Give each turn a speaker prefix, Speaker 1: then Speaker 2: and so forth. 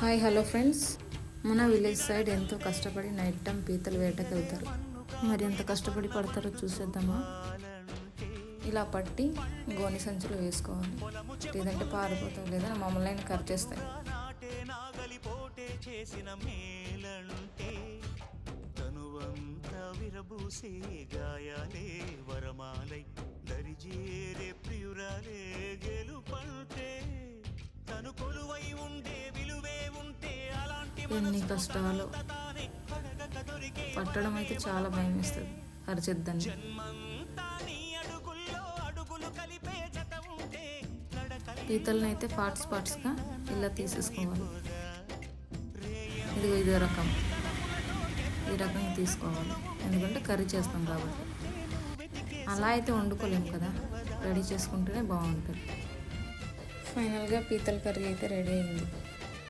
Speaker 1: Hi hello friends. మన village side ఎంతో కష్టపడి నైట్ టైం పీతలు వేటకు వెళ్తారు మరి ఎంత కష్టపడి పడతారో చూసేద్దామా? ఇలా పట్టి గోని సంచులు వేసుకోవాలి. లేదంటే పారిపోతాయి లేదా మమ్మల్ని అయినా ఖర్చేస్తాయి
Speaker 2: నాటే చేసిన మేలంటే తనువంత విరబూసే గాయాలే
Speaker 1: ఎన్ని కష్టాలు. పట్టడం అయితే చాలా భయం వేస్తుంది. అరిచేద్దాన్ని పీతల్ని అయితే పార్ట్స్ పార్ట్స్గా ఇలా తీసేసుకోవాలి. ఇది ఇదో రకం. ఈ రకంగా తీసుకోవాలి. ఎందుకంటే కర్రీ చేస్తాం కాబట్టి. అలా అయితే వండుకోలేము కదా. రెడీ చేసుకుంటేనే బాగుంటుంది. ఫైనల్గా పీతల కర్రీ అయితే రెడీ అయింది.